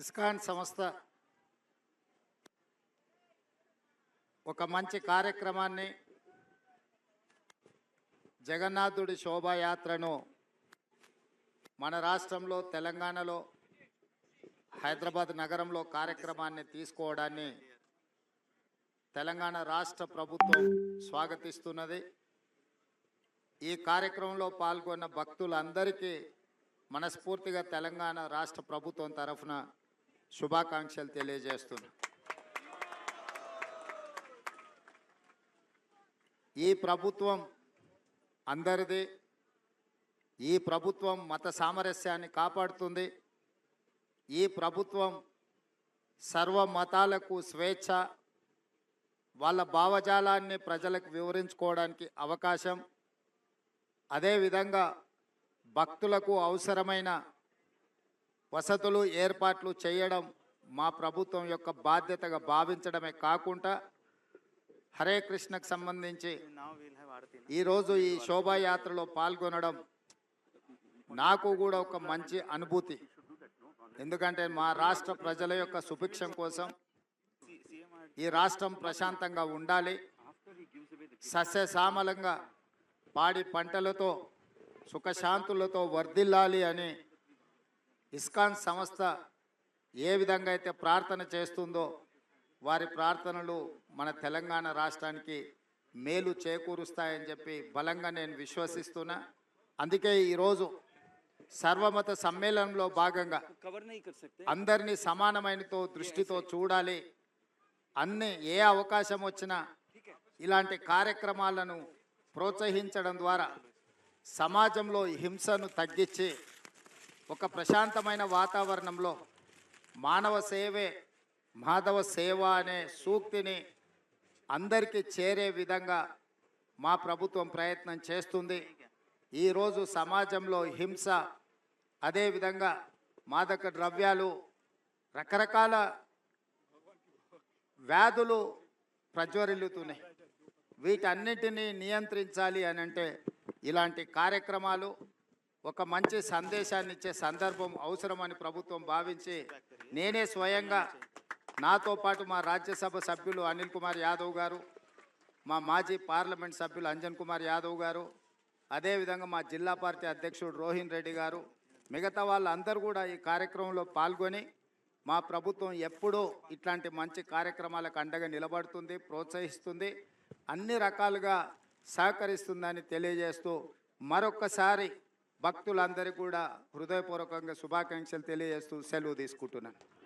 ISKCON సంస్థ ఒక మంచి కార్యక్రమాన్ని జగన్నాథుడి శోభాయాత్రను మన రాష్ట్రంలో తెలంగాణలో హైదరాబాద్ నగరంలో కార్యక్రమాన్ని తీసుకోవడాన్ని తెలంగాణ రాష్ట్ర ప్రభుత్వం స్వాగతిస్తున్నది. ఈ కార్యక్రమంలో పాల్గొన్న భక్తులందరికీ మనస్ఫూర్తిగా తెలంగాణ రాష్ట్ర ప్రభుత్వం తరఫున శుభాకాంక్షలు తెలియజేస్తున్నా. ఈ ప్రభుత్వం అందరిది ఈ ప్రభుత్వం మత సామరస్యాన్ని కాపాడుతుంది ఈ ప్రభుత్వం సర్వ మతాలకు స్వేచ్ఛ వాళ్ళ భావజాలాన్ని ప్రజలకు వివరించుకోవడానికి అవకాశం అదేవిధంగా భక్తులకు అవసరమైన వసతులు ఏర్పాట్లు చేయడం మా ప్రభుత్వం యొక్క బాధ్యతగా భావించడమే కాకుండా హరే కృష్ణకు సంబంధించి ఈరోజు ఈ శోభాయాత్రలో పాల్గొనడం నాకు కూడా ఒక మంచి అనుభూతి. ఎందుకంటే మా రాష్ట్ర ప్రజల యొక్క సుభిక్షం కోసం ఈ రాష్ట్రం ప్రశాంతంగా ఉండాలి. after సస్యశ్యామలంగా పాడి పంటలతో సుఖశాంతులతో వర్ధిల్లాలి అని ఇస్కాన్ సంస్థ ఏ విధంగా అయితే ప్రార్థన చేస్తుందో వారి ప్రార్థనలు మన తెలంగాణ రాష్ట్రానికి మేలు చేకూరుస్తాయని చెప్పి బలంగా నేను విశ్వసిస్తున్నా. అందుకే ఈరోజు సర్వమత సమ్మేళనంలో భాగంగా అందరినీ సమానమైనతో దృష్టితో చూడాలి. అన్ని ఏ అవకాశం వచ్చినా ఇలాంటి కార్యక్రమాలను ప్రోత్సహించడం ద్వారా సమాజంలో హింసను తగ్గించి ఒక ప్రశాంతమైన వాతావరణంలో మానవ సేవే మాధవ సేవ అనే సూక్తిని అందరికీ చేరే విధంగా మా ప్రభుత్వం ప్రయత్నం చేస్తుంది. ఈరోజు సమాజంలో హింస అదేవిధంగా మాదక ద్రవ్యాలు రకరకాల వ్యాధులు ప్రజ్వరిల్లుతున్నాయి. వీటన్నిటినీ నియంత్రించాలి అని అంటే ఇలాంటి కార్యక్రమాలు ఒక మంచి సందేశాన్ని ఇచ్చే సందర్భం అవసరమని ప్రభుత్వం భావించి నేనే స్వయంగా నాతో పాటు మా రాజ్యసభ సభ్యులు అనిల్ కుమార్ యాదవ్ గారు మా మాజీ పార్లమెంట్ సభ్యులు అంజన్ కుమార్ యాదవ్ గారు అదేవిధంగా మా జిల్లా పార్టీ అధ్యక్షుడు రోహిన్ రెడ్డి గారు మిగతా వాళ్ళందరూ కూడా ఈ కార్యక్రమంలో పాల్గొని మా ప్రభుత్వం ఎప్పుడూ ఇట్లాంటి మంచి కార్యక్రమాలకు అండగా నిలబడుతుంది ప్రోత్సహిస్తుంది అన్ని రకాలుగా సహకరిస్తుందని తెలియజేస్తూ మరొక్కసారి భక్తులందరికీ కూడా హృదయపూర్వకంగా శుభాకాంక్షలు తెలియజేస్తూ సెలవు తీసుకుంటున్నాను.